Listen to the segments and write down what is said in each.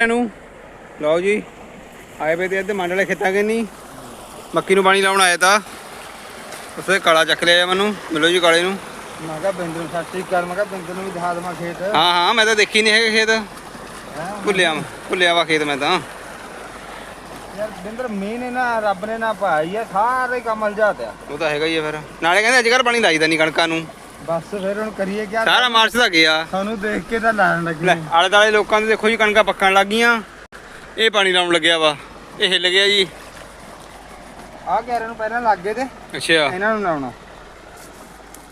ਨੂੰ। ਲਓ ਜੀ ਆਏ ਵੇ ਤੇ ਅੱਧੇ ਮੰਡਲੇ ਖੇਤਾਂ ਕੇ ਨਹੀਂ? ਮੱਕੀ ਨੂੰ ਪਾਣੀ ਲਾਉਣ ਆਇਆ ਤਾਂ। ਉਸੇ ਕਾਲਾ ਚੱਕ ਲਿਆ ਮੈਨੂੰ ਮਿਲੋ ਜੀ ਕਾਲੇ ਨੂੰ। ਮੈਂ ਕਿਹਾ ਬਿੰਦਰ ਨੂੰ ਸ੍ਰੀ ਅਕਾਲ ਮੈਂ ਕਿਹਾ ਬਿੰਦਰ ਨੂੰ ਵੀ ਦਿਖਾ ਦੇਵਾਂ ਖੇਤ। ਹਾਂ ਹਾਂ ਮੈਂ ਤਾਂ ਦੇਖੀ ਨਹੀਂ ਹੈਗਾ ਖੇਤ? ਭੁੱਲਿਆ ਭੁੱਲਿਆ ਵਾ ਖੇਤ ਮੈਂ ਤਾਂ। ਯਾਰ ਬਿੰਦਰ ਮੀਂਹ ਨੇ ਨਾ ਰੱਬ ਨੇ ਨਾ ਪਾਈ ਆ ਸਾਰੇ ਕੰਮ ਅਲਝਾ ਤਿਆ ਉਹ ਤਾਂ ਹੈਗਾ ਹੀ ਆ ਫਿਰ। ਨਾਲੇ ਕਹਿੰਦੇ ਅੱਜ ਕੱਲ੍ਹ ਪਾਣੀ ਲਾਈਦਾ ਨਹੀਂ ਕਣਕਾਂ ਨੂੰ। ਬਸ ਫਿਰ ਹੁਣ ਕਰੀਏ ਕਿਆ ਸਾਰਾ ਮਾਰਚ ਦਾ ਗਿਆ। ਸਾਨੂੰ ਦੇਖ ਕੇ ਤਾਂ ਲਾਣ ਲੈ ਲੱਗੇ ਆਲੇ ਦਾਲੇ ਲੋਕਾਂ ਦੇ ਦੇਖੋ ਜੀ ਕਣਕਾਂ ਪੱਕਣ ਲੱਗ ਗਈਆਂ। ਇਹ ਪਾਣੀ ਲਾਉਣ ਲੱਗਿਆ ਵਾ। ਇਹ ਹਿੱਲ ਗਿਆ ਜੀ। ਆਹ ਗੈਰਾਂ ਨੂੰ ਪਹਿਲਾਂ ਲੱਗ ਗਏ ਤੇ ਅੱਛਾ। ਇਹਨਾਂ ਨੂੰ ਲਾਉਣਾ।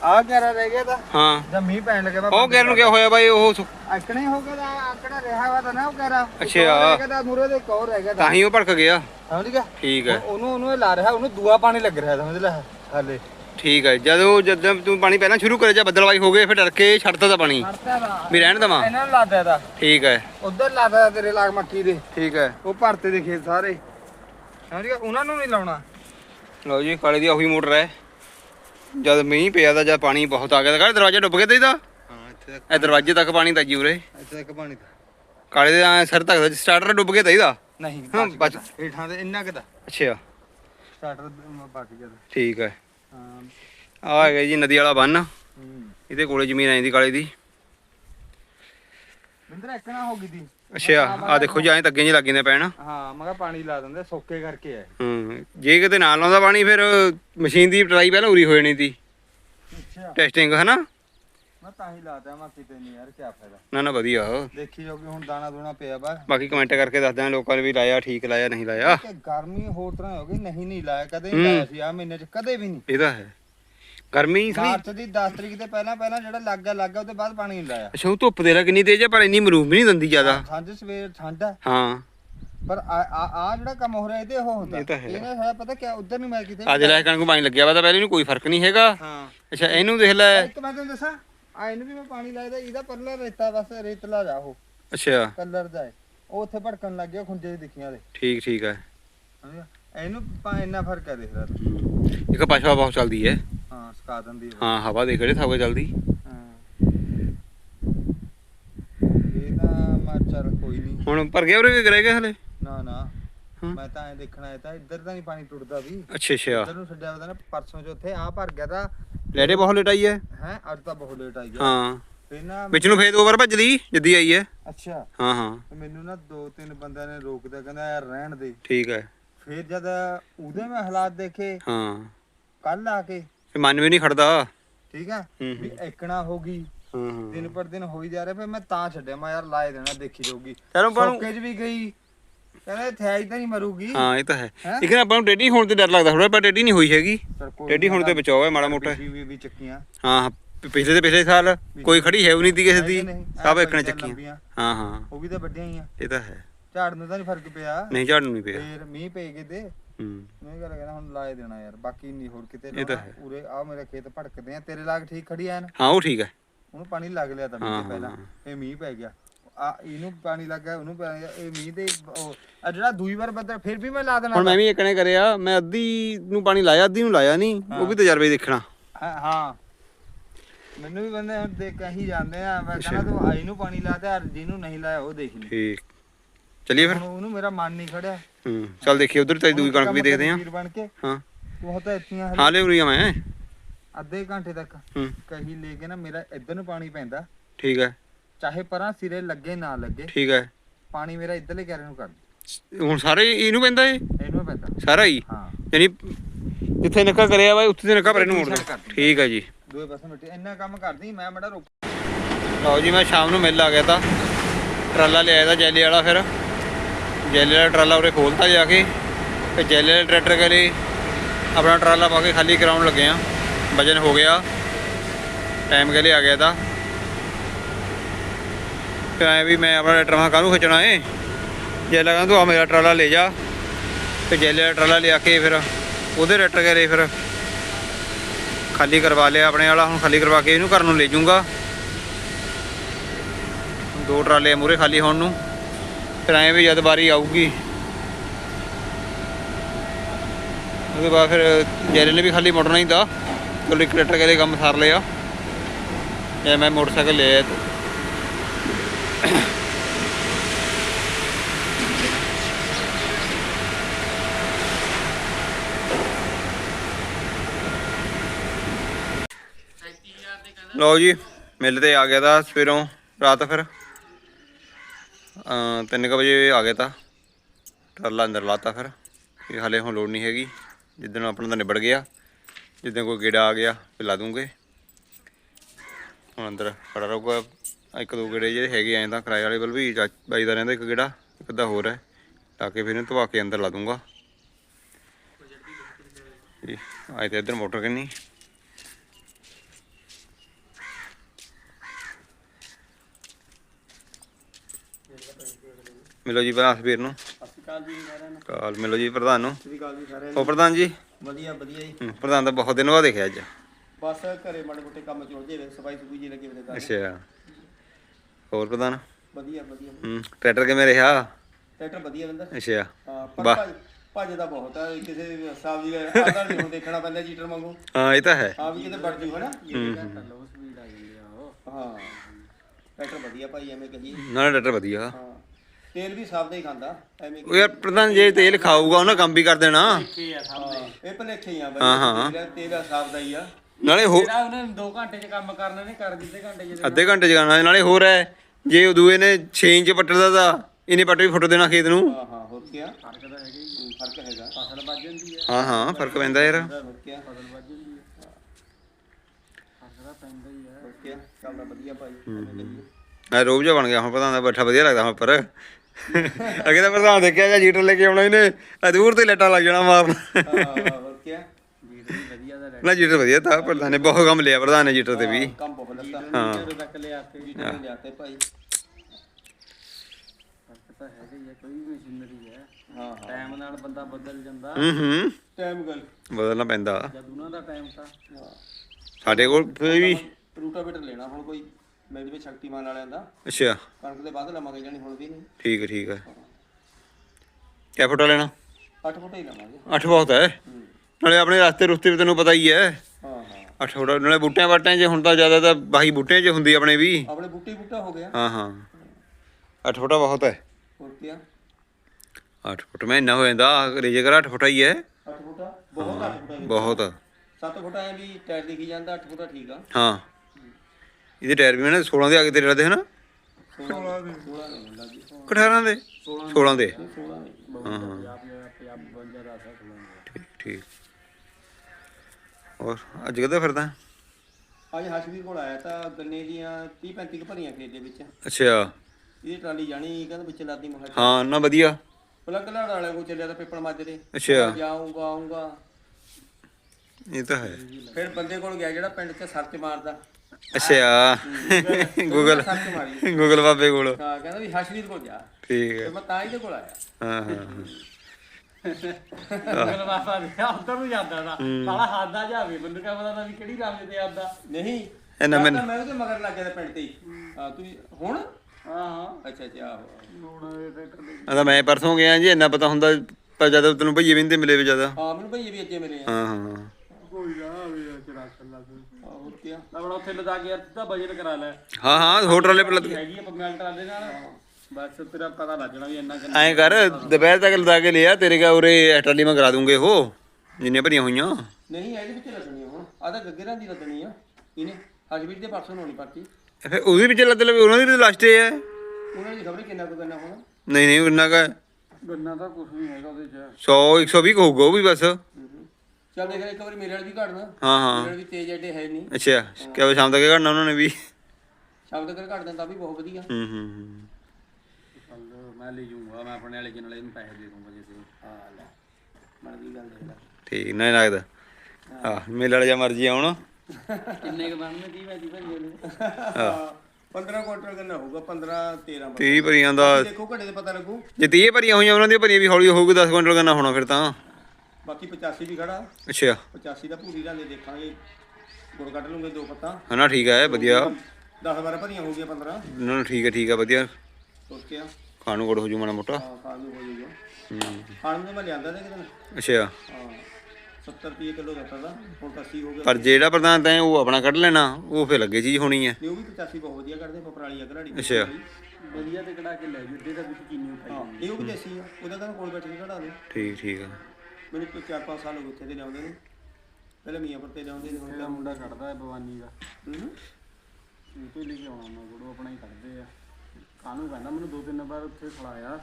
ਆਹ ਗੈਰਾ ਰਹਿ ਗਿਆ ਤਾਂ। ਹਾਂ। ਜਦ ਮੀਂਹ ਪੈਣ ਲੱਗਾ ਮੈਂ ਉਹ ਗੈਰ ਨੂੰ ਕਿਆ ਹੋਇਆ ਬਾਈ ਉਹ ਆਕੜਾ ਹੀ ਗਿਆ ਤਾਂ ਆਕੜਾ ਰਿਹਾ ਵਾ ਤਾਂ ਨਾ ਉਹ ਗੈਰਾ। ਅੱਛਾ। ਤਾਂ ਮੂਰੇ ਦੇ ਕੌਰ ਰਹਿ ਗਿਆ ਤਾਂ। ਤਾਂ ਹੀ ਉਹ ਭੜਕ ਗਿਆ। ਸਮਝ ਗਿਆ? ਠੀਕ ਹੈ। ਉਹਨੂੰ ਉਹਨੂੰ ਇਹ ਲਾ ਰਿਹਾ ਉਹਨੂੰ ਦੂਆ ਪਾਣੀ ਲੱਗ ਰਿਹਾ ਸਮਝ ਲੈ ਹਾਲੇ। ਠੀਕ ਹੈ ਜਦੋਂ ਜਦੋਂ ਤੂੰ ਪਾਣੀ ਪਹਿਲਾਂ ਸ਼ੁਰੂ ਕਰੇ ਜਾਂ ਬੱਦਲਵਾਈ ਹੋ ਗਏ ਫਿਰ ਡਰ ਕੇ ਛੱਡਤਾ ਤਾ ਪਾਣੀ? ਦਾ ਵੀ ਰਹਿਣ ਦਵਾਂ? ਇਹਨਾਂ ਨੂੰ ਲਾਦਾ ਦਾ ਠੀਕ ਹੈ ਉਧਰ ਲਾਦਾ ਤੇਰੇ ਲਾਗ ਮੱਕੀ ਦੇ। ਠੀਕ ਹੈ ਉਹ ਭਰਤੇ ਦੇ ਖੇਤ ਸਾਰੇ। ਸਮਝ ਗਿਆ? ਉਹਨਾਂ ਨੂੰ ਨਹੀਂ ਲਾਉਣਾ। ਲਓ ਜੀ ਕਾਲੇ ਦੀ ਉਹੀ ਮੋਟਰ ਹੈ। ਜਦ ਮੀਂਹ ਪਿਆ ਤਾਂ ਜਦ ਪਾਣੀ ਬਹੁਤ ਆ ਗਿਆ ਤਾਂ ਦਰਵਾਜ਼ਾ ਡੁੱਬ ਗਿਆ ਤੇ ਇਹਦਾ? ਹਾਂ ਇੱਥੇ ਤੱਕ ਇਹ ਦਰਵਾਜ਼ੇ ਤੱਕ ਪਾਣੀ ਤਾਂ ਜੀ ਉਰੇ। ਇੱਥੇ ਤੱਕ ਪਾਣੀ ਤਾਂ। ਕਾਲੇ ਦੇ ਸਿਰ ਤੱਕ ਸਟਾਰਟਰ ਡੁੱਬ ਗਿਆ ਤਾਂ ਇਹਦਾ? ਨਹੀਂ ਹਾਂ, ਬਚ। ਹੇਠਾਂ ਤੇ ਇੰਨਾ ਕਿਦਾ ਅੱਛਾ। ਸਟਾਰਟਰ ਬਚ ਗਿਆ। ਠੀਕ ਹਾਂ ਆ ਹੈਗਾ ਜੀ ਨਦੀ ਵਾਲਾ ਬੰਨ। ਇਹਦੇ ਕੋਲੇ ਜ਼ਮੀਨ ਆਈ ਦੀ ਕਾਲੇ ਦੀ। ਬਿੰਦਰ ਇੱਕਣਾ ਹੋ ਗਈ ਦੀ। ਅੱਛਾ ਆ ਦੇਖੋ ਜੀ ਐਂ ਤਾਂ ਅੱਗੇ ਜੀ ਲੱਗ ਜਾਂਦੇ ਪੈਣ। ਹਾਂ ਮੈਂ ਕਿਹਾ ਪਾਣੀ ਲਾ ਦਿੰਦੇ ਸੋਕੇ ਕਰਕੇ ਹੈ ਹੂੰ ਜੇ ਕਿਤੇ ਨਾ ਲਾਉਂਦਾ ਪਾਣੀ ਫਿਰ ਮਸ਼ੀਨ ਦੀ ਟਰਾਈ ਪਹਿਲਾਂ ਉਰੀ ਹੋ ਜਾਣੀ ਸੀ ਅੱਛਾ। ਟੈਸਟਿੰਗ ਹਨਾ? ਮੈਂ ਤਾਂ ਹੀ ਲਾਤਾ ਮੈਂ ਕਿਤੇ ਨਹੀਂ ਯਾਰ ਕੀ ਫਾਇਦਾ। ਨਾ ਨਾ ਵਧੀਆ ਦੇਖੀ ਜਾਓਗੇ ਹੁਣ ਦਾਣਾ ਦੂਣਾ ਪਿਆ ਵਾ ਬਾਕੀ ਕਮੈਂਟ ਕਰਕੇ ਦੱਸ ਦਿਆਂ ਲੋਕਾਂ ਨੇ ਵੀ ਲਾਇਆ ਠੀਕ ਲਾਇਆ ਨਹੀਂ ਲਾਇਆ। ਕਿ ਗਰਮੀ ਹੋਰ ਤਰ੍ਹਾਂ ਹੋ ਗਈ ਨਹੀਂ ਨਹੀਂ ਲਾਇਆ ਕਦੇ। ਨਹੀਂ ਲਾਇਆ ਸੀ ਆ ਮਹੀਨੇ ਚ ਕਦੇ ਵੀ ਨਹੀਂ। ਇਹ ਤਾਂ ਹੈ। ਗਰਮੀ ਥੋੜੀ ਮਾਰਚ ਦੀ 10 ਤਰੀਕ ਦੇ ਪਹਿਲਾਂ ਪਹਿਲਾਂ ਜਿਹੜਾ ਲੱਗ ਗਿਆ ਲੱਗ ਗਿਆ ਉਹਦੇ ਬਾਅਦ ਪਾਣੀ ਨਹੀਂ ਲਾਇਆ। ਅੱਛਾ ਉਹ ਧੁੱਪ ਦੇ ਰਾ ਕਿੰਨੀ ਤੇਜ਼ ਹੈ ਪਰ ਇੰਨੀ ਮਰੂਮ ਵੀ ਨਹੀਂ ਦਿੰਦੀ ਜ਼ਿਆਦਾ। ਸਾਂਝ ਸਵੇਰ ਠੰਡ ਹੈ ਹਾਂ। ਪਰ ਆ ਆ ਜਿਹੜਾ ਕੰਮ ਹੋ ਰਿਹਾ ਇਹਦੇ ਉਹ ਹੁੰਦਾ। ਇਹ ਤਾਂ ਹੈ। ਇਹਨੇ ਹੈ ਪਤਾ ਕਿਆ ਉਧਰ ਨੂੰ ਮੈਂ ਕਿਤੇ। ਅੱਜ ਲੈ ਕਣਕ ਪਾਣੀ ਲੱਗਿਆ ਵਾ ਤਾਂ ਪਹਿਲੇ ਨੂੰ ਕੋਈ ਫ਼ਰਕ ਨਹੀਂ ਹੈਗਾ। ਹਾਂ। ਅੱਛਾ ਇਹਨੂੰ ਦੇਖ ਲੈ। ਇੱਕ ਮੈਂ ਤੈਨੂੰ ਦੱਸਾਂ ਆ ਇਹਨੂੰ ਵੀ ਮੈਂ ਪਾਣੀ ਲਾਇਦਾ ਇਹਦਾ ਪਰਲਾ ਰੇਤਾ ਬਸ ਰੇਤਲਾ ਜਾ ਉਹ। ਅੱਛਾ। ਕਲਰ ਦਾ ਹੈ। ਉਹ ਉੱਥੇ ਭੜਕਣ ਲੱਗ ਗਿਆ ਖੁੰਝੇ ਦਿਖੀਆਂ ਦੇ ਠੀਕ ਠੀਕ ਹੈ। ਸਮਝਿਆ? ਇਹਨੂੰ ਪਾ ਇੰਨਾ ਫ਼ਰਕ ਹੈ ਦੇਖ ਲੈ ਤੂੰ। ਇੱਕ ਪਛਵਾ ਬਹੁਤ ਚੱਲਦੀ ਹੈ। ਹਾਂ ਸਕਾ ਦਿੰਦੀ ਹੈ। ਹਾਂ ਹਵਾ ਦੇਖ ਜਿਹੜੇ ਥਾਵੇ ਚੱਲਦੀ। ਹਾਂ। ਇਹ ਤਾਂ ਮੈਂ ਚੱਲ ਕੋਈ ਨਹੀਂ। ਹੁਣ ਭਰ ਗਿਆ ਉਰੇ ਕਿ ਗਿਆ ਹਲੇ? ਨਾ ਨਾ। ਮੈਂ ਤਾਂ ਐ ਦੇਖਣਾ ਹੈ ਤਾਂ ਇੱਧਰ ਤਾਂ ਨਹੀਂ ਪਾਣੀ ਟੁੱਟਦਾ ਵੀ। ਅੱਛਾ ਅੱਛਾ। ਇੱਧਰ ਨੂੰ ਛੱਡਿਆ ਪਤਾ ਨਾ ਪਰਸੋਂ ਚ ਉੱਥੇ ਆ ਭਰ ਗਿਆ ਤਾਂ ਲੈਟੇ ਬਹੁਤ ਲੇਟ ਆਈ ਹੈ ਹੈ ਅੱਜ ਤਾਂ ਬਹੁਤ ਲੇਟ ਆਈ ਹਾਂ। ਫਿਰ ਨਾ ਵਿੱਚ ਨੂੰ ਫੇਰ ਓਵਰ ਭੱਜਦੀ ਜਿੱਦੀ ਆਈ ਹੈ ਅੱਛਾ। ਹਾਂ ਹਾਂ। ਤੇ ਮੈਨੂੰ ਨਾ ਦੋ ਤਿੰਨ ਬੰਦਿਆਂ ਨੇ ਰੋਕਦਾ ਕਹਿੰਦਾ ਯਾਰ ਰਹਿਣ ਦੇ। ਠੀਕ ਹੈ ਫਿਰ ਜਦ ਉਹਦੇ ਮੈਂ ਹਾਲਾਤ ਦੇਖੇ ਹਾਂ। ਕੱਲ ਆ ਕੇ। ਫੇ ਮਨ ਵੀ ਨਹੀਂ ਖੜਦਾ। ਠੀਕ ਹੂੰ, ਵੀ ਇੱਕਣਾ ਹੋ ਗਈ। ਹਾਂ ਹਾਂ। ਦਿਨ ਪਰ ਦਿਨ ਹੋਈ ਜਾ ਰਿਹਾ ਫਿਰ ਮੈਂ ਤਾਂ ਛੱਡਿਆ। ਮੈਂ ਯਾਰ ਲਾਏ ਦੇਣਾ ਦੇਖੀ ਜਾਊਗੀ। ਚਲੋ ਪਰ ਸੋਕੇ 'ਚ ਵੀ ਗਈ। ਕਹਿੰਦਾ ਆਈ ਤਾਂ ਨਹੀਂ ਮਰੂਗੀ। ਹਾਂ ਇਹ ਤਾਂ ਹੈ? ਲੇਕਿਨ ਆਪਾਂ ਨੂੰ ਡੇਡੀ ਹੋਣ ਤੇ ਡਰ ਲੱਗਦਾ ਥੋੜਾ ਪਰ ਡੇਡੀ ਨਹੀਂ ਹੋਈ ਹੈਗੀ। ਡੇਡੀ ਹੋਣ ਨਾ, ਤੇ ਬਚਾਓ ਹੈ ਮਾੜਾ ਮੋਟਾ। ਵੀ ਚੱਕੀਆਂ। ਹਾਂ ਪਿਛਲੇ ਤੇ ਪਿਛਲੇ ਸਾਲ ਕੋਈ ਖੜੀ ਹੈ ਵੀ ਨਹੀਂ ਤੀ ਕਿਸੇ ਦੀ? ਸਭ ਇੱਕਣੇ ਪਈਆਂ ਚੱਕੀਆਂ। ਹਾਂ ਹਾਂ। ਉਹ ਵੀ ਤਾਂ ਵੱਡੀਆਂ ਹੀ ਆ। ਇਹ ਤਾਂ ਹੈ। ਝਾੜ ਨੂੰ ਤਾਂ ਨਹੀਂ ਫ਼ਰਕ ਪਿਆ। ਨਹੀਂ ਝਾੜੂ ਨਹੀਂ ਪਿਆ। ਫੇਰ ਮੀਂਹ ਪੈ ਗਏ ਤੇ। ਹੂੰ। ਮੈਂ ਗੱਲ ਕਹਿੰਦਾ ਹੁਣ ਲਾਏ ਦੇਣਾ ਯਾਰ ਬਾਕੀ ਨਹੀਂ ਹੋਰ ਕਿਤੇ। ਉਰੇ ਆ ਮੇਰੇ ਖੇਤ ਭੜਕਦੇ ਆ ਤੇਰੇ ਲਾਗ ਠੀਕ ਖੜੀ ਐਨ? ਹਾਂ ਉਹ ਠੀਕ ਹੈ। ਉਹਨੂੰ ਪਾਣੀ ਲੱਗ ਲਿਆ ਤਾਂ ਮੀਂਹ ਪਹਿਲਾਂ। ਇਹ ਮੀਂਹ ਪੈ ਗਿਆ। ਆ ਇਹਨੂੰ ਪਾਣੀ ਲੱਗ ਉਹਨੂੰ ਇਹ ਮੀਂਹ ਦੇ ਉਹ ਆ ਜਿਹੜਾ ਦੂਈ ਵਾਰ ਬੱਦਲ ਫਿਰ ਵੀ ਮੈਂ ਲਾ ਦੇਣਾ ਹੁਣ ਮੈਂ ਵੀ ਇੱਕਣੇ ਕਰਿਆ ਮੈਂ ਅੱਧੀ ਨੂੰ ਪਾਣੀ ਲਾਇਆ ਅੱਧੀ ਨੂੰ ਲਾਇਆ ਨਹੀਂ ਉਹ ਵੀ ਤਜਰਬੇ ਦੇਖਣਾ। ਹਾਂ ਹਾਂ। ਮੈਨੂੰ ਵੀ ਬੰਦੇ ਹੁਣ ਦੇਖ ਕੇ ਹੀ ਜਾਂਦੇ ਆ ਮੈਂ ਕਹਿੰਦਾ ਤੂੰ ਆਈ ਨੂੰ ਪਾਣੀ ਲਾ ਤੇ ਜਿਹਨੂੰ ਨਹੀਂ ਲਾਇਆ ਉਹ ਦੇਖ ਲਈ ਠੀਕ। ਚਲਿਏ ਫਿਰ। ਹੁਣ ਉਹਨੂੰ ਮੇਰਾ ਮਨ ਨਹੀਂ ਖੜਿਆ। ਹੂੰ ਚੱਲ ਦੇਖੀਏ ਉਧਰ ਤੇ ਦੂਜੀ ਕਣਕ ਵੀ ਦੇਖਦੇ ਆਂ ਵੀਰ ਬਣ ਕੇ ਹਾਂ। ਤੂੰ ਤਾਂ ਇੱਥੀਆਂ ਹਲੇ। ਹਾਂ ਲੈ ਉਰੀ ਆ ਮੈਂ ਅੱਧੇ ਘੰਟੇ ਤੱਕ ਹੂੰ। ਕਹੀ ਲੈ ਕੇ ਨਾ ਮੇਰਾ ਇੱਧਰ ਨੂੰ ਪਾਣੀ ਪੈਂਦਾ। ਠੀਕ ਹੈ। ਚਾਹੇ ਪਰਾਂ ਸਿਰੇ ਲੱਗੇ ਨਾ ਲੱਗੇ ਠੀਕ ਹੈ। ਪਾਣੀ ਮੇਰਾ ਇੱਧਰਲੇ ਕਿਆਰੇ ਨੂੰ ਕਰ ਹੁਣ ਸਾਰੇ ਇਹਨੂੰ ਪੈਂਦਾ ਏ ਇਹਨੂੰ ਪੈਂਦਾ। ਸਾਰਾ ਹੀ? ਹਾਂ। ਯਾਨੀ ਜਿੱਥੇ ਨੱਕਾ ਕਰਿਆ ਵਾ ਉੱਥੇ ਤੇ ਨੱਕਾ ਪਰ ਇਹਨੂੰ ਦੂਜੀ ਮੋੜ side ਕਰ ਦਿੰਦਾ। ਠੀਕ ਹੈ ਜੀ। ਦੋਏ ਪਾਸੇ ਮਿੱਟੀ ਇੰਨਾ ਕੰਮ ਕਰਦੀ ਮੈਂ ਮੜਾ ਰੁਕ ਲਓ ਜੀ ਮੈਂ ਸ਼ਾਮ ਨੂੰ ਮਿਲ ਆ ਗਿਆ ਤਾਂ। ਟਰਾਲਾ ਲਿਆਇਆ ਤਾਂ ਜੈਲੇ ਵਾਲਾ ਫਿਰ। ਜੈਲੇ ਵਾਲਾ ਟਰਾਲਾ ਉਰੇ ਖੋਲਤਾ ਜਾ ਕੇ। ਤੇ ਜੈਲੇ ਵਾਲੇ ਟਰੈਕਟਰ ਕਰੇ ਆਪਣਾ ਟਰਾਲਾ ਪਾ ਕੇ ਖਾਲੀ ਕਰਾਉਣ ਲੱਗੇ ਆ। ਵਜਨ ਹੋ ਗਿਆ। ਟਾਈਮ ਕੇ ਲਈ ਆ ਗਿਆ ਤਾਂ। ਫਿਰ ਐ ਵੀ ਮੈਂ ਆਪਣਾ ਟਰੈਕਟਰ ਮਾ ਕਾਹਨੂੰ ਖਿੱਚਣਾ ਏ? ਜੈਲਾ ਕਹਿੰਦਾ ਤੂੰ ਆ ਮੇਰਾ ਟਰਾਲਾ ਲੈ ਜਾ। ਤੇ ਜੈਲੇ ਵਾਲਾ ਟਰਾਲਾ ਲਿਆ ਕੇ ਫਿਰ ਉਹਦੇ ਟਰੈਕਟਰ ਕਰੇ ਫਿਰ। ਖਾਲੀ ਕਰਵਾ ਲਿਆ ਆਪਣੇ ਵਾਲਾ, ਹੁਣ ਖਾਲੀ ਕਰਵਾ ਕੇ ਇਹਨੂੰ ਘਰ ਨੂੰ ਲੈ ਜਾਊਂਗਾ। ਦੋ ਟਰਾਲੇ ਮੂਰੇ ਖਾਲੀ ਹੋਣ ਨੂੰ। ਫਿਰ ਐਂ ਵੀ ਜਦ ਵਾਰੀ ਆਊਗੀ। ਉਹਦੇ ਬਾਅਦ ਫਿਰ ਜੈਲੇ ਨੇ ਵੀ ਖਾਲੀ ਮੁੜਨਾ ਹੀ ਤਾਂ। ਚਲੋ ਇੱਕ ਟਰੈਕਟਰ ਕੇ ਲਈ ਕੰਮ ਸਾਰ ਲਿਆ। ਇਹ ਮੈਂ ਮੋਟਰਸਾਈਕਲ ਲਿਆ। ਲਓ ਜੀ, ਮਿਲ ਤੇ ਆ ਗਿਆ ਤਾਂ ਸਵੇਰੋਂ ਰਾਤ ਫਿਰ। ਅ ਕੁ ਵਜੇ ਆ ਗਿਆ ਤਾ। ਟਰਲਾ ਅੰਦਰ ਲਾਤਾ ਫਿਰ ਇਹ ਹਲੇ ਹੁਣ ਲੋੜ ਨਹੀਂ ਹੈਗੀ। ਜਿੱਦਣ ਆਪਣਾ ਤਾਂ ਨਿਬੜ ਗਿਆ, ਜਿੱਦਣ ਕੋਈ ਗੇੜਾ ਆ ਗਿਆ ਫਿਰ ਲਾ ਦੂੰਗੇ। ਹੁਣ ਅੰਦਰ ਖੜਾ ਰਹੂਗਾ। ਇੱਕ ਦੋ ਗੇੜੇ ਜਿਹੜੇ ਹੈਗੇ ਐਂ ਤਾਂ ਕਿਰਾਏ ਵਾਲੇ ਚਾ- ਬਾਈ ਦਾ ਰਹਿੰਦਾ ਇੱਕ ਗੇੜਾ ਇੱਕ ਅੱਧਾ ਹੋਰ ਹੈ। ਤਾਂ ਕਿ ਫਿਰ ਇਹਨੂੰ ਧਵਾ ਕੇ ਅੰਦਰ ਲਾ ਦੂੰਗਾ। ਆਏ ਤੇ ਇੱਧਰ ਮੋਟਰ ਕੰਨੀ? ਮਿਲੋ ਜੀ ਬਣਾ ਸਵੇਰ ਨੂੰ। ਕਾਲ ਮਿਲੋ ਜੀ ਪ੍ਰਧਾਨ ਨੂੰ। ਸਤਿ ਸ਼੍ਰੀ ਅਕਾਲ ਜੀ ਸਾਰਿਆਂ ਉਹ ਪ੍ਰਧਾਨ ਜੀ? ਵਧੀਆ ਵਧੀਆ ਜੀ। ਪ੍ਰਧਾਨ ਤਾਂ ਬਹੁਤ ਦਿਨ ਬਾਅਦ ਦੇਖਿਆ ਅੱਜ। ਬਸ ਘਰੇ ਮਾੜੇ ਮੋਟੇ ਕੰਮ ਚੁਲ ਜੇ ਸਫ਼ਾਈ ਸੁਫਾਈ ਜੀ ਲੱਗੇ ਹੋਏ ਅੱਛਾ। ਹੋਰ ਪ੍ਰਧਾਨ? ਵਧੀਆ ਵਧੀਆ। ਹੂੰ ਟਰੈਕਟਰ ਕਿਵੇਂ ਰਿਹਾ? ਟਰੈਕਟਰ ਵਧੀਆ ਬੰਦਾ। ਅੱਛਾ। ਹਾਂ ਪਰ ਵਾਹ। ਭੱਜ ਭੱਜਦਾ ਬਹੁਤ ਆ ਕਿਸੇ ਵੀ ਹਿਸਾਬ ਦੀ ਆਦਾ ਨਹੀਂ ਹੁਣ ਦੇਖਣਾ ਪੈਂਦਾ ਜੀਟਰ ਵਾਂਗੂ। ਹਾਂ ਇਹ ਤਾਂ ਹੈ। ਆ ਵੀ ਕਿਤੇ ਵੜ ਜੂ ਹਨਾ ਲੋ ਸਪੀਡ ਆ ਜਾਂਦੀ ਆ ਉਹ। ਹਾਂ। ਟਰੈਕਟਰ ਵਧੀਆ ਭਾਈ ਐਵੇਂ ਕਹੀਏ। ਨਾਲ ਟਰੈਕਟਰ ਵਧੀਆ। ਹਾਂ। ਤੇਲ ਵੀ ਸਾਫ਼ ਦਾ ਹੀ ਖਾਂਦਾ ਐਵੇਂ ਉਹ ਯਾਰ ਪ੍ਰਧਾਨ ਜੇ ਤੇਲ ਖਾਊਗਾ ਉਹਨਾਂ ਕੰਮ ਵੀ ਕਰ ਦੇਣਾ। ਆ ਦਾ। ਇਹ ਭਲੇਖੇ ਹੀ ਆ ਹਾਂ, ਹਾਂ। ਤੇਲ- ਤੇਲ ਸਾਫ਼ ਦਾ ਹੀ ਆ। ਨਾਲੇ ਹੋ ਜਿਹੜਾ ਉਹਨੇ 2 ਘੰਟੇ ਚ ਕੰਮ ਕਰਨਾ ਨੇ ਕਰ ਦਿੱਤੇ ਘੰਟੇ ਚ ਅੱਧੇ ਘੰਟੇ ਚ ਨਾਲੇ ਹੋਰ ਹੈ। ਜੇ ਉਹ ਦੂਏ ਨੇ 6 ਇੰਚ ਪੱਟਦਾ ਤਾਂ ਇਹਨੇ ਪੱਟ ਵੀ ਫੁੱਟ ਦੇਣਾ ਖੇਤ ਨੂੰ। ਹਾਂ ਹਾਂ ਹੋਰ ਕੀ ਫ਼ਰਕ ਤਾਂ ਹੈਗਾ ਹੀ ਫ਼ਰਕ ਹੈਗਾ। ਫਸਲ ਵੱਜ ਜਾਂਦੀ ਹੈ ਹਾਂ ਹਾਂ ਫ਼ਰਕ ਪੈਂਦਾ ਯਾਰ। ਹੋਰ ਕੀ ਫਸਲ ਵੱਜ ਜਾਂਦੀ ਹੈ ਫਸਲ ਤਾਂ ਪੈਂਦਾ ਹੀ ਹੈ ਹੋਰ ਕੀ ਚੱਲਦਾ ਵਧੀਆ ਭਾਈ। ਐਵੇਂ ਕਹੀਏ। ਆ ਰੋਬ ਜਿਹਾ ਬਣ ਗਿਆ ਹੁਣ ਪ੍ਰਧਾਨ ਦਾ ਬੈਠਾ ਵਧੀਆ ਲੱਗਦਾ ਹੁਣ ਪਰ ਅੱਗੇ ਤਾਂ ਪ੍ਰਧਾਨ ਦੇਖਿਆ ਜਾਂ ਜੀਟਰ ਲੈ ਕੇ ਆਉਣਾ ਇਹਨੇ ਦੂਰ ਤੇ ਲੱਟਾਂ ਲੱਗ ਜਾਣਾ ਮਾਰਨ। ਹਾਂ ਹੋਰ ਕੀ ਜੀਟ ਵੀ ਵਧੀਆ ਦਾ ਨਾ ਜੀਟਰ ਵਧੀਆ ਤਾਂ ਪ੍ਰਧਾਨ ਨੇ ਬਹੁਤ ਕੰਮ ਲਿਆ ਪ੍ਰਧਾਨ ਨੇ ਜੀਟਰ ਤੇ ਵੀ। ਕੰਮ ਬਹੁਤ ਲੱਗਾ। ਹਾਂ। ਤੱਕ ਲਿਆ ਤੇ। ਜੀਟਰ ਨੇ ਲਿਆਤੇ ਭਾਈ। ਤਾਂ ਹੈਗਾ ਹੀ ਹੈ ਕੋਈ ਵੀ ਮਸ਼ੀਨਰੀ ਹੈ। ਹਾਂ ਹਾਂ। ਟਾਈਮ ਨਾਲ ਬੰਦਾ ਬਦਲ ਜਾਂਦਾ। ਹੂੰ ਹੂੰ। ਟਾਈਮ ਗੱਲ। ਬਦਲਣਾ ਪੈਂਦਾ। ਜਦ ਉਹਨਾਂ ਦਾ ਟਾਈਮ ਤਾਂ। ਸਾਡੇ ਕੋਲ ਫਿਰ ਵੀ ਰੂਟਾਵੇਟਰ ਲੈਣਾ ਹੁਣ ਕੋਈ ਮੇਰੇ ਵੀ ਸ਼ਕਤੀਮਾਨ ਵਾਲਿਆਂ ਦਾ। ਅੱਛਾ। ਕਣਕ ਦੇ ਬਾਅਦ ਲਵਾਂਗੇ ਜਾਨੀ ਹੁਣ ਵੀ ਨਹੀਂ। ਠੀਕ ਹੈ ਠੀਕ ਹੈ। ਕਿਆ ਫੋਟੋ ਲੈਣਾ? 8 ਫੁੱਟ ਹੀ ਲਵਾਂਗੇ। 8 ਬਹੁਤ ਹੈ। ਹੂੰ। ਨਾਲੇ ਆਪਣੇ ਰਸਤੇ ਰੁਸਤੇ ਵੀ ਤੈਨੂੰ ਪਤਾ ਹੀ ਹੈ। ਹਾਂ ਹਾਂ। 8 ਫੋਟੋ ਨਾਲੇ ਬੂਟਿਆਂ ਬਾਟਿਆਂ 'ਚ ਹੁਣ ਤਾਂ ਜ਼ਿਆਦਾ ਤਾਂ ਬਾਹੀ ਬੂਟਿਆਂ 'ਚ ਹੁੰਦੀ ਆਪਣੇ ਵੀ। ਆਪਣੇ ਬੂਟੇ ਬੂਟਾ ਹੋ ਗਿਆ। ਹਾਂ ਹਾਂ। 8 ਫੋਟਾ ਬਹੁਤ ਹੈ। ਹੋਰ ਕੀ 8 ਫੁੱਟ। ਮੈਂ ਇੰਨਾ ਹੋ ਜਾਂਦਾ ਰੇਜੇ ਕਰ 8 ਫੁੱਟਾ ਹੀ ਹੈ। 8 ਫੁੱਟਾ ਬਹੁਤ 8 ਫੁੱਟਾ ਬਹੁਤ। 7 ਫੁੱਟਾ ਐ ਵੀ ਟਾਇਰ ਦਿਖੀ ਜਾਂਦਾ 8 ਫੁੱਟਾ ਠੀਕ ਆ। ਹਾਂ। ਇਹਦੇ ਟਾਇਰ ਵੀ ਨੇ 16 ਦੇ ਅੱਗੇ ਤੇਰੇ ਲੱਗਦੇ ਹਨ? 16 ਦੇ। 16 ਨਹੀਂ ਲੱਗੀ 18 ਦੇ? 16 ਦੇ। 16 ਨਹੀਂ ਹਾਂ। ਪੰਜਾਬ ਦਾ ਠੀਕ ਠੀਕ। ਹੋਰ ਅੱਜ ਕਿੱਦਾਂ ਫਿਰਦਾ? ਅੱਜ ਹਸ਼ਵੀਰ ਕੋਲ ਆਇਆ ਤਾਂ ਗੰਨੇ ਦੀਆਂ 30 35 ਕੁ ਭਰੀਆਂ ਖੇਤ ਦੇ ਵਿੱਚ। ਅੱਛਾ। ਇਹਦੀ ਟਰਾਲੀ ਜਾਣੀ ਕਹਿੰਦਾ ਵਿੱਚ ਲਾਦੀ ਮਹਾ ਹਾਂ ਨਾ ਵਧੀਆ। ਪਲੱਗ ਲਾੜ ਵਾਲੇ ਕੋ ਚੱਲਿਆ ਤਾਂ ਪੇਪਰ ਮਾਜਰੇ ਅੱਛਾ। ਜਾਊਂਗਾ ਆਉਂਗਾ ਇਹ ਤਾਂ ਹੈ। ਫਿਰ ਬੰਦੇ ਕੋਲ ਗਿਆ ਜਿਹੜਾ ਪਿੰਡ 'ਚ ਸਰਚ ਮਾਰਦਾ। ਅੱਛਾ। ਗੂਗਲ ਸਰਚ ਮਾਰੀ। ਗੂਗਲ ਬਾਬੇ ਕੋਲ। ਹਾਂ ਕਹਿੰਦਾ ਵੀ ਹਸ਼ਵੀਰ ਕੋਲ ਜਾ। ਠੀਕ ਤੇ ਹੈ ਮੈਂ ਤਾਂ ਇਹਦੇ ਕੋਲ ਆਇਆ। ਹਾਂ ਹਾਂ। ਗਲ ਬਾਬਾ ਦੇ ਉਧਰ ਨੂੰ ਜਾਂਦਾ ਦਾ ਸਾਲਾ ਹਾਦਾ ਜਾਵੇ ਮੈਨੂੰ ਪਤਾ ਤਾਂ ਵੀ ਕਿਹੜੀ ਰੰਗ ਤੇ ਆਦਾ ਨਹੀਂ ਇਹ ਨਾ ਮੈਂ ਮੈਨੂੰ ਮੈਂ ਉਹਦੇ ਮਗਰ ਲੱਗ ਗਿਆ ਪਿੰਡ ਤੇ ਹੀ। ਹਾਂ। ਤੂੰ ਹੁਣ ਹਾਂ। ਹਾਂ ਅੱਛਾ ਅੱਛਾ ਆਹੋ ਹੁਣ ਇਹ ਟਰੈਕਟਰ ਦੇ ਆ ਤਾਂ ਮੈਂ ਪਰਸੋਂ ਗਿਆ ਜੀ ਇੰਨਾ ਪਤਾ ਹੁੰਦਾ ਪਰ ਜਦ ਤੈਨੂੰ ਭਈਏ ਵੀ ਨੀ ਤੇ ਮਿਲੇ ਵੀ ਜ਼ਿਆਦਾ। ਹਾਂ ਮੈਨੂੰ ਭਈਏ ਵੀ ਅੱਜੇ ਮਿਲੇ ਆ। ਹਾਂ ਹਾਂ ਕੋਈ ਨਾ ਆਵੇ ਚੜਾ ਚੱਲਾ ਤੂੰ। ਆਹ, ਹੋਰ ਕੀ ਆ? ਆਪਣਾ ਉੱਥੇ ਲਦਾ ਕੇ ਯਾਰ ਤਾਂ ਵਜਨ ਕਰਾ ਲੈ। ਹਾਂ ਹਾਂ ਹੋਟਲ ਵਾਲੇ ਪਲੱਗ ਹੈਗੀ ਆ ਪੰਗਾਲ ਟਰਾਲੇ ਨਾਲ। ਬਸ ਤੇਰਾ ਪਤਾ ਲੱਗ ਜਾਣਾ ਵੀ ਇੰਨਾ ਕਿੰਨਾ। ਐਂ ਕਰ ਦੁਪਹਿਰ ਤੱਕ ਲਦਾ ਕੇ ਲਿਆ ਤੇਰੇ ਕਾ ਉਰੇ ਟਰਾਲੀ ਮੈਂ ਕਰਾ ਦੂੰਗੇ ਉਹ ਜਿੰਨੀਆਂ ਭਰੀਆਂ ਹੋਈਆਂ। ਨਹੀਂ ਇਹਦੇ ਵਿੱਚ ਲੱਗਣੀ ਆ ਹੁਣ। ਆ ਤਾਂ ਗੱਗੇਰਾਂ ਦੀ ਲੱਗਣੀ ਆ। ਇਹਨੇ ਹਸ਼ਵੀਰ ਦੇ ਪਰਸੋਂ ਹੋਣੀ ਪਰਚੀ। ਫਿਰ ਉਹਦੇ ਵਿੱਚ ਲੱਦ ਲਵੇ ਉਹਨਾਂ ਦੀ ਲਾਸਟ ਹੈ? ਉਹਨਾਂ ਦੀ ਖਬਰ ਕਿੰਨਾ ਕੁ ਕਰਨਾ ਹੁਣ ਨਹੀਂ ਨਹੀਂ ਉਹਨਾਂ ਕਾ ਗੰਨਾ ਤਾਂ ਕੁਝ ਨਹੀਂ ਹੈਗਾ ਉਹਦੇ ਚ। 100 120 ਹੋਊਗਾ ਉਹ ਵੀ ਬਸ। ਹਾਂ ਚੱਲ ਦੇਖ ਲੈ ਇੱਕ ਵਾਰੀ ਮੇਰੇ ਵਾਲ ਵੀ ਘੜਨਾ। ਹਾਂ ਮੇਰੇ ਵਾਲ ਵੀ ਤੇਜ਼ ਐਡੇ ਹੈ ਨਹੀਂ ਅੱਛਾ ਕਿਹਾ ਸ਼ਾਮ ਤੱਕ ਕਰਨਾ ਉਹਨਾਂ ਨੇ ਵੀ? ਸ਼ਬਦ ਕਰ ਘੜ ਦਿੰਦਾ ਵੀ ਬਹੁਤ ਵਧੀਆ। ਹੂੰ ਹੂੰ ਹੂੰ। ਚੱਲ ਮੈਂ ਲੈ ਜਾਊਂਗਾ ਮੈਂ ਆਪਣੇ ਵਾਲੇ ਜਨ ਵਾਲੇ ਨੂੰ ਪੈਸੇ ਦੇ ਦੂੰਗਾ ਜੇ ਤੇ ਹਾਂ ਲੈ। ਮਨ ਦੀ ਗੱਲ ਦੇਖ ਲੈ। ਠੀਕ ਨਹੀਂ ਲੱਗਦਾ। ਆ ਮੇਲੇ ਵਾਲੇ ਜਾਂ ਮਰਜ਼ੀ ਆਉਣ। ਕਿੰਨੇ ਕ ਬਣਨੇ 30 ਪੈਂਤੀ ਭਰੀਏ ਨੇ ਹਾਂ। 15 ਕੁਆਂਟਲ ਕਰਨਾ ਹੋਊਗਾ? 15 13 30 ਭਰੀਆਂ ਦਾ ਦੇਖੋ ਘੜੇ ਦੇ ਪਤਾ ਲੱਗੂ। ਜੇ 30 ਭਰੀਆਂ ਹੋਈਆਂ ਉਹਨਾਂ ਦੀਆਂ ਭਰੀਆਂ ਵੀ ਹੌਲੀ ਹੋਊਗੀ 10 ਕੁਇੰਟਲ ਕਰਨਾ ਹੋਣਾ ਫਿਰ ਤਾਂ। ਬਾਕੀ 85 ਵੀ ਖੜਾ। ਅੱਛਾ। 85 ਦਾ ਭੂਰੀ ਰਾਂਦੇ ਦੇਖਾਂਗੇ। ਗੁੜ ਕੱਢ ਲੂੰਗੇ ਦੋ ਪੱਤਾ। ਹਨਾ ਠੀਕ ਹੈ ਵਧੀਆ। 10 12 ਭਰੀਆਂ ਹੋ ਗਈਆਂ 15 ਨਾ ਨਾ, ਠੀਕ ਹੈ ਠੀਕ ਹੈ ਵਧੀਆ। ਸੋਚ ਕੇ ਆ? ਖਾਣ ਨੂੰ ਗੁੜ ਹੋ ਜੂ ਮਾੜਾ ਮੋਟਾ। ਹਾਂ ਖਾਣ ਨੂੰ ਹੋ ਜਾਊਗਾ ਹੂੰ। ਖਾਣ ਨੂੰ ਮੈਂ ਲਿਆਂਦਾ ਤੇ ਕਿਤੇ। ਅੱਛਾ। 70 ਰੁਪਏ ਕਿਲੋ ਦਿੱਤਾ ਦਾ ਹੁਣ ਤਾਂ 80 ਹੋ ਗਿਆ। ਪਰ ਜਿਹੜਾ ਪ੍ਰਧਾਨ ਤੈਂ ਉਹ ਆਪਣਾ ਕੱਢ ਲੈਣਾ ਉਹ ਫਿਰ ਲੱਗੇ ਚੀਜ਼ ਹੋਣੀ ਹੈ ਤੇ ਉਹ ਵੀ 85 ਬਹੁਤ ਵਧੀਆ ਕੱਢਦੇ ਪਪਰਾਲੀ ਆ ਘਰਾੜੀ। ਅੱਛਾ। ਵਧੀਆ ਤੇ ਕਢਾ ਕੇ ਲੈ ਜੂ ਅੱਧੇ ਦਾ ਵਿੱਚ ਚੀਨੀ ਉਠਾਈ ਹਾਂ ਇਹ ਉਹ ਵੀ ਦੇਸੀ ਆ ਉਹਦਾ ਕਹਿੰਦਾ ਕੋਲ ਬੈਠ ਕੇ ਕਢਾ ਦੇ ਠੀਕ ਠੀਕ ਹੈ ਮੈਨੂੰ ਕੋਈ 4-5 ਸਾਲ ਹੋ ਗਏ ਉੱਥੇ ਦੇ ਲਿਆਉਂਦੇ ਨੂੰ। ਪਹਿਲਾਂ ਮੀਆਂਪੁਰ ਤੇ ਲਿਆਉਂਦੇ ਨੇ ਹੁਣ ਮੁੰਡਾ ਕੱਢਦਾ ਹੈ ਭਵਾਨੀ ਦਾ। ਹੂੰ? ਤੋਂ ਹੀ ਲੈ ਕੇ ਆਉਣਾ ਮੈਂ ਗੁੜੋ ਆਪਣਾ ਹੀ ਕੱਢਦੇ ਆ। ਕਾਹਨੂੰ ਕਹਿੰਦਾ ਮੈਨੂੰ ਦੋ ਤਿੰਨ ਵਾਰ ਉੱਥੇ ਖੜਾਇਆ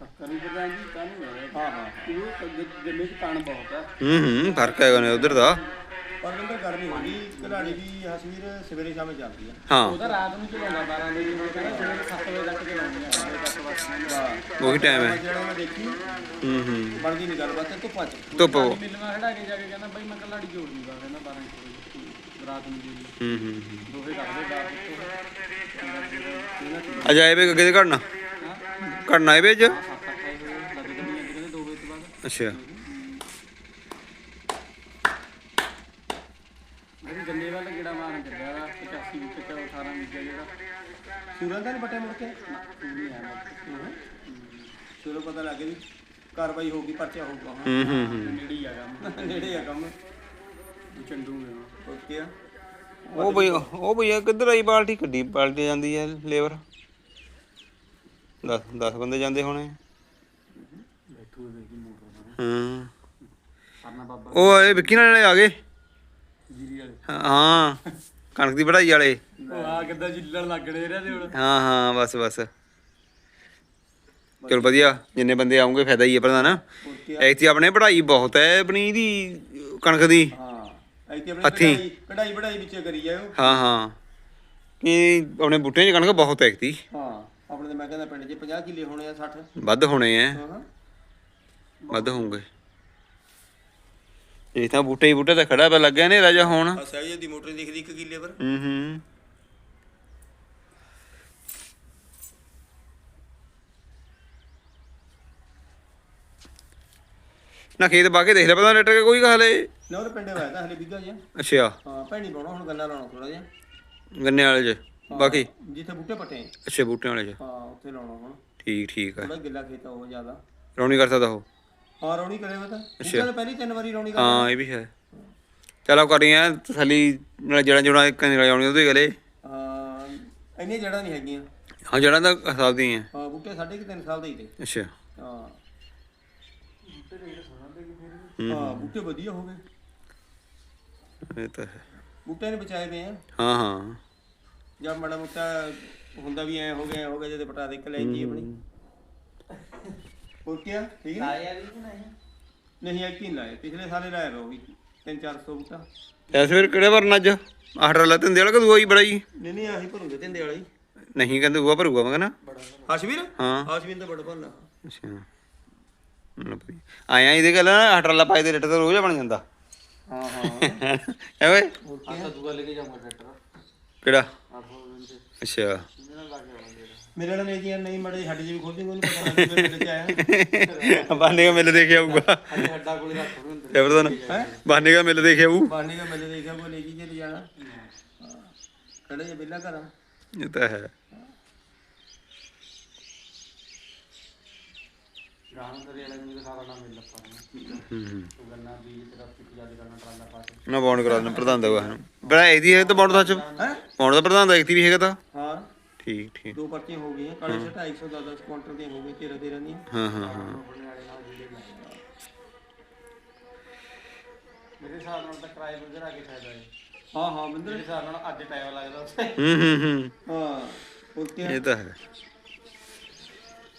ਵੀ ਪਤਾ ਜੀ ਕਾਹਨੂੰ ਹਾਂ ਹਾਂ ਉਹ ਜਿੰਨੇ ਚ ਕਣ ਬਹੁਤ ਆ। ਹੂੰ ਹੂੰ ਫ਼ਰਕ ਹੈਗਾ ਨੇ ਉਧਰ ਦਾ। ਪਰ ਬੰਦਾ ਗਰਮੀ ਹੋ ਗਈ ਵੀ ਹਸਵੀਰ ਸਵੇਰੇ ਸ਼ਾਮੇ ਚੱਲਦੀ ਆ। ਹਾਂ। ਉਹਦਾ ਰਾਤ ਨੂੰ ਚਲਾਉਂਦਾ 12 ਵਜੇ ਨੂੰ ਕਹਿੰਦਾ ਸਵੇਰੇ 7 ਵਜੇ ਤੱਕ ਚਲਾਉਂਦੀ ਆ 7 ਵਜੇ ਉਹੀ ਟਾਈਮ ਹੈ। ਜਿਹੜਾ ਮੈਂ ਦੇਖੀ ਹੂੰ ਹੂੰ। ਬਣਦੀ ਨਹੀਂ ਗੱਲਬਾਤ ਤੇ ਧੁੱਪਾਂ ਚ। ਧੁੱਪ ਮਿਲਣਾ ਖੜਾ ਕੇ ਜਾ ਕੇ ਕਹਿੰਦਾ ਬਾਈ ਮੈਂ ਕੱਲਾੜੀ ਜੋੜ ਦੂੰਗਾ ਕਹਿੰਦਾ 12 ਵਜੇ ਰਾਤ ਨੂੰ ਜੀ ਹੂੰ ਹੂੰ ਹੂੰ। ਦੋਹੇ ਕਰਦੇ ਬਾਅਦ ਵਿੱਚ ਅੱਜ ਆਏ ਵੇ ਅੱਗੇ ਦੇ ਘੜਨਾ। ਘੜਨਾ ਆਏ ਵੇ ਅੱਜ ਸੱਤ ਅੱਠ ਆਏ ਹੋਏ ਲੱਗ ਜੰਮੀ ਅੱਜ ਕਹਿੰਦੇ 2 ਵਜੇ ਤੋਂ ਬਾਅਦ ਅੱਛਾ। ਮੇਰੀ ਗੰਨੇ ਵੱਲ ਗੇੜਾ ਮਾਰਨ ਚੱਲਿਆ ਵਾ 85 ਵਿੱਚ 18 ਵਿੱਚ ਜਿਹੜਾ। ਸੂਰਾਂ ਦਾ ਨੀ ਬਟੇ ਮੁੜ ਕੇ? ਤੂੰ ਨਹੀਂ ਆਇਆ ਚਲੋ ਪਤਾ ਲੱਗ ਗਿਆ ਵੀ ਕਾਰਵਾਈ ਹੋਊਗੀ ਪਰਚਾ ਹੋਊਗਾ। ਹਾਂ ਹੂੰ ਹੂੰ। ਹੂੰ ਨੇੜੇ ਹੀ ਆ ਕੰਮ। ਨੇੜੇ ਆ ਕੰਮ। ਚੰਡੂ ਗਿਆ ਓਕੇ ਆ? ਉਹ ਬਈ ਉਹ ਬਈ ਕਿੱਧਰ ਆਈ ਬਾਲਟੀ? ਕੱਢੀ ਬਾਲਟੀ ਜਾਂਦੀ ਹੈ ਲੇਬਰ? 10 10 ਬੰਦੇ ਜਾਂਦੇ ਹੋਣੇ। ਹੂੰ। ਕਰਨਾ ਬਾਬਾ ਉਹ ਇਹ ਵਿੱਕੀ ਨਾਲ ਆ ਗਏ? ਜੀਰੀ ਵਾਲੇ। ਹਾਂ ਕਣਕ ਦੀ ਵਢਾਈ ਵਾਲੇ। ਆ ਕਿੱਦਾਂ ਜਿੱਲਣ ਲੱਗਣੇ ਇਹਨਾਂ ਦੇ ਹੁਣ। ਹਾਂ ਹਾਂ ਬਸ ਬਸ। ਚਲ ਵਧੀਆ ਜਿੰਨੇ ਬੰਦੇ ਆਉਂਗੇ ਫਾਇਦਾ ਹੀ ਹੈ ਪ੍ਰਧਾਨ ਆ ਐਤੀ ਆਪਣੇ ਪੜ੍ਹਾਈ ਬਹੁਤ ਹੈ ਆਪਣੀ ਦੀ ਕਣਕ ਦੀ। ਹਾਂ ਇੱਥੇ ਆਪਣੀ ਵਢਾਈ ਵਿੱਚ ਕਰੀ ਜਾਓ ਹਾਂ ਹਾਂ। ਕਿ ਆਪਣੇ ਬੂਟਿਆਂ 'ਚ ਕਣਕ ਬਹੁਤ ਐਕਤੀ ਹਾਂ ਆਪਣੇ ਤੇ ਮੈਂ ਕਹਿੰਦਾ ਪਿੰਡ 'ਚ 50 ਕਿੱਲੇ ਹੋਣੇ ਆ 60 ਵੱਧ ਹੋਣੇ ਹਾਂ ਹਾਂ। ਵੱਧ ਹੋਣਗੇ ਇਹ ਤਾਂ ਬੂਟੇ ਹੀ ਬੂਟੇ ਤਾਂ ਖੜਾ ਪਿਆ ਲੱਗਿਆ ਨੇ ਰਾਜਾ ਹੁਣ। ਆ ਸਹਿਜ ਦੀ ਮੋਟਰ ਦਿਖਦੀ 1 ਕਿੱਲੇ ਪਰ। ਹੂੰ ਹੂੰ। ਨਾ ਖੇਤ ਬਾਕੇ ਦੇਖ ਲੈ ਪਤਾ ਨੈਟ ਕੇ ਕੋਈ ਹਾਲੇ। ਨਾ ਉਹਦੇ ਪਿੰਡੇ ਵਾਇਆ ਤਾਂ ਹਲੇ ਵਿਗਾ ਜਿਹਾ। ਅੱਛਾ। ਹਾਂ ਭੈਣੀ ਪਾਉਣਾ ਹੁਣ ਗੰਨਾ ਲਾਉਣਾ ਥੋੜਾ ਜਿਹਾ। ਗੰਨੇ ਵਾਲੇ 'ਚ ਬਾਕੀ? ਜਿੱਥੇ ਬੂਟੇ ਪੱਟੇ ਆ। ਅੱਛਾ ਬੂਟਿਆਂ ਵਾਲੇ 'ਚ। ਹਾਂ ਉੱਥੇ ਲਾਉਣਾ ਹੁਣ। ਠੀਕ ਠੀਕ ਹੈ ਥੋੜਾ ਗਿੱਲਾ ਖੇਤ ਆ ਉਹ ਜ਼ਿਆਦਾ। ਰੌਣੀ ਕਰ ਸਕਦਾ ਉਹ? ਹਾਂ ਰੌਣੀ ਕਰੇ ਵਾ ਤਾਂ। ਬੂਟਾ ਤਾਂ ਪਹਿਲੀ ਤਿੰਨ ਵਾਰੀ ਰੌਣੀ ਕਰ ਹਾਂ ਇਹ ਵੀ ਹੈ। ਚਲੋ ਕਰੀਆਂ ਤਸੱਲੀ ਨਾਲ ਜੜਾਂ ਜੁੜਾਂ ਇੱਕ ਨਹੀਂ ਲਾਉਣੀ ਉਹਦੇ ਗਲੇ। ਹਾਂ ਇੰਨੀਆਂ ਜੜਾਂ ਨਹੀਂ ਹੈਗੀਆਂ। ਹਾਂ ਜੜਾਂ ਤਾਂ ਹਿਸਾਬ ਦੀਆਂ ਹਾਂ ਬੂਟੇ ਸਾਢੇ ਕੁ ਤਿੰਨ ਸਾਲ ਦੇ ਹੀ ਤੇ। ਅੱਛਾ। ਹਾਂ। ਹਾਂ। ਬੂਟੇ ਵਧੀਆ ਹੋ ਗਏ। ਇਹ ਤਾਂ ਹੈ। ਬੂਟੇ ਨੇ ਬਚਾਏ ਪਏ ਆ। ਹਾਂ ਹਾਂ। ਜਾਂ ਮਾੜਾ ਮੋਟਾ ਹੁੰਦਾ ਵੀ ਐ ਹੋ ਗਿਆ ਐਂ ਹੋ ਗਿਆ ਜਦ ਪਟਾ ਦੇ ਕੇ ਲੈ ਜੀ ਆਪਣੀ। ਹੋਰ ਕੀ ਆ? ਠੀਕ ਹੈ ਆਇਆ ਵੀ ਕਿ ਨਹੀਂ? ਨਹੀਂ ਐ ਕੀ ਲਾਏ ਪਿਛਲੇ ਸਾਲੇ ਲਾਇਆ ਵਾ ਉਹ ਵੀ 3-400 ਬੂਟਾ। ਐਸ ਵੇਰ ਕਿਹੜੇ ਵਰਨ ਅੱਜ? ਆਹ ਟਰਾਲਾ ਤਿੰਦੇ ਵਾਲਾ ਕਦੂ ਆਈ ਬੜਾਈ? ਨਹੀਂ ਨਹੀਂ ਆਹੀ ਭਰੂਗੇ। ਤਿੰਦੇ ਵਾਲਾ ਹੀ। ਨਹੀਂ ਕਹਿੰਦੇ ਉਹ ਭਰੂਗਾ ਮੈਂ ਕਹਿੰਦਾ। ਹਸ਼ਵੀਰ ਹਾਂ। ਹਸ਼ਵੀਰ ਤਾਂ ਬੜਾ ਭਰਨਾ ਅੱਛਾ। ਨਾ ਆਇਆ ਇਹਦੇ ਗੱਲ ਨਾ ਆਹ ਟਰਾਲਾ ਪਾਈ ਦੇ ਰੇਟ ਤਾਂ ਰੋਜ਼ ਬਣ ਜਾਂਦਾ। ਹਾਂ ਹਾਂ। ਐ ਓਏ। ਆਹ ਦੂਆ ਲੈ ਕੇ ਜਾਊਂਗਾ ਟਰੈਕਟਰ। ਕਿਹੜਾ? 800 ਦਿਨ ਤੇ। ਅੱਛਾ। ਇਹਨਾਂ ਲਾ ਕੇ ਮੇਰੇ ਨਾਲ ਨਹੀਂ ਜੀ ਨਹੀਂ ਮੜੇ ਹੱਡ ਜੀ ਵੀ ਖੋਲ ਦੇਂਗੇ ਉਹਨੂੰ ਪਤਾ ਮੇਰੇ ਚ ਆਇਆ। ਬਾਨੇ ਦਾ ਮਿਲ ਦੇਖ ਆਊਗਾ ਅੱਜ ਹੱਡਾ ਕੋਲੇ ਰੱਖ ਥੋੜੇ ਹੁੰਦੇ ਐਵਰਦਨ ਬਾਨੇ ਦਾ ਮਿਲ ਦੇਖ ਆਊ ਬਾਣੀ ਦਾ ਮੇਰੇ ਦੇਖਿਆ ਕੋ ਲੈ ਜੀ ਜੇ ਜਾਣਾ ਹਾਂ ਖੜੇ ਜੇ ਬਿੱਲਾ ਕਰਾਂ ਇਹ ਤਾਂ ਹੈ। ਵਾਲੇ ਨੂੰ ਸਾਰਾ ਨਾਮ ਮਿਲ ਲੱਪਾ ਹੂੰ ਹੂੰ। ਤੂੰ ਗੰਨਾ ਬੀਜ ਤੇਰਾ ਪਿੱਛੇ ਜੱਜ ਕਰਨਾ ਟਰਾਲਾ ਪਾ ਕੇ। ਨਾ ਬੌਂਡ ਕਰਾ ਦੇਣਾ ਪ੍ਰਧਾਨ ਦਾ ਬੜਾ ਇਹਦੀ ਹੈ ਤਾਂ ਬੌਂਡ ਦਾ ਚ ਹੈ? ਬੌਂਡ ਦਾ ਪ੍ਰਧਾਨ ਦਾ ਇੱਥੇ ਵੀ ਹੈਗਾ ਤਾਂ। ਹਾਂ। ਠੀਕ ਠੀਕ। ਦੋ ਪਰਚੀਆਂ ਹੋ ਗਈਆਂ ਕਾਲੇ ਸੇ 250 10 10 ਕੁਆਂਟਲ ਦੀਆਂ ਹੋ ਗਈਆਂ 13 13 ਦੀਆਂ। ਹਾਂ ਹਾਂ ਹਾਂ। ਮੇਰੇ ਹਿਸਾਬ ਨਾਲ ਤਾਂ ਕਿਰਾਏ ਵਗੈਰਾ ਆ ਕੇ ਫਾਇਦਾ ਹੈ? ਹਾਂ ਹਾਂ ਬਿੰਦਰ। ਮੇਰੇ ਹਿਸਾਬ ਨਾਲ ਅੱਜ ਟਾਈਮ ਲੱਗਦਾ ਉੱਥੇ। ਹੂੰ ਹੂੰ ਹੂੰ। ਹਾਂ ਇਹ ਤਾਂ ਹੈ।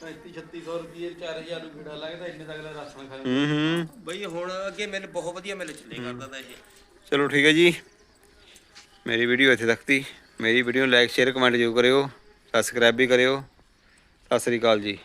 35 3600 ਰੁਪਏ 4000 ਨੂੰ ਵੀੜਾ ਲੱਗਦਾ ਇੰਨੇ ਤੱਕ ਦਾ ਰਾਸ਼ਨ ਖਾਏ ਹੂੰ ਹੂੰ। ਬਈ ਹੁਣ ਅੱਗੇ ਮਿਲ ਬਹੁਤ ਵਧੀਆ ਮਿਲ ਚੱਲੇ ਕਰਦਾ ਤਾਂ ਇਹ। ਚਲੋ ਠੀਕ ਹੈ ਜੀ। ਮੇਰੀ ਵੀਡੀਓ ਇੱਥੇ ਤੱਕ ਤੀ। ਮੇਰੀ ਵੀਡੀਓ ਨੂੰ ਲਾਈਕ ਸ਼ੇਅਰ ਕਮੈਂਟ ਜ਼ਰੂਰ ਕਰਿਓ। ਸਬਸਕ੍ਰਾਈਬ ਵੀ ਕਰਿਓ। ਸਤਿ ਸ੍ਰੀ ਅਕਾਲ ਜੀ।